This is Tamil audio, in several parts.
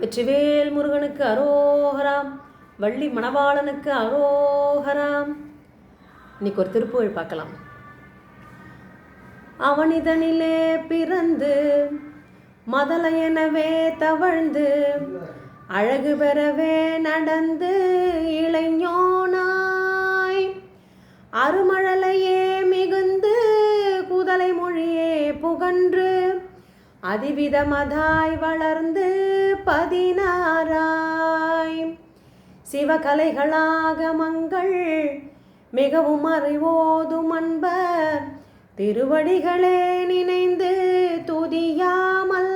வெற்றிவேல் முருகனுக்கு அரோகராம் வள்ளி மணவாளனுக்கு அரோகராம். இன்னைக்கு ஒரு திருப்புகழ் பார்க்கலாம். அவனிதனிலே பிறந்து மதலையெனவே தவழ்ந்து அழகு பெறவே நடந்து இளைஞனாய். அரும அதிவிதமதாய் வளர்ந்து பதினாராய் சிவகலைகளாக மங்கள் மிகவும் அறிவோதும் அன்பர் திருவடிகளே நினைந்து துதியாமல்.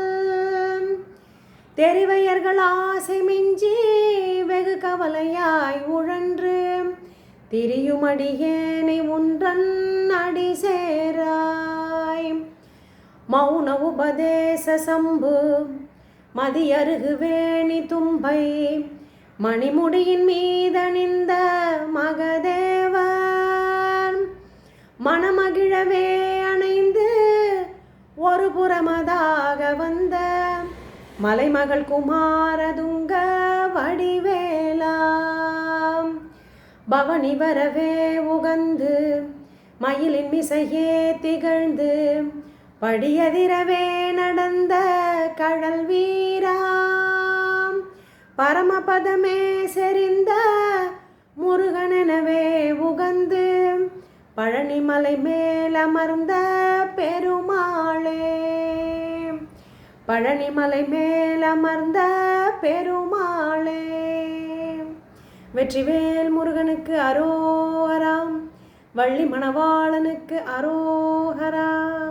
தெரிவையர்கள் ஆசை மிஞ்சி வெகு கவலையாய் உழன்று திரியுமடியேனை ஒன்றன் அடி மௌன உபதேச சம்பு மதியருகு வேணி தும்பை. மணிமுடியின் மீதணிந்த மகதேவன். மனமகிழவே அணைந்து ஒரு புறமதாக வந்த மலைமகள் குமாரதுங்க வடிவேலாம். பவனி வரவே உகந்து மயிலின் மிசையே திகழ்ந்து படியதிரவே நடந்த கடல் வீராம். பரமபதமே செறிந்த முருகனெனவே உகந்து பழனிமலை மேலமர்ந்த பெருமாளே. பழனிமலை மேலமர்ந்த பெருமாளே. வெற்றிவேல் முருகனுக்கு அரோகராம் வள்ளி மணவாளனுக்கு அரோகரா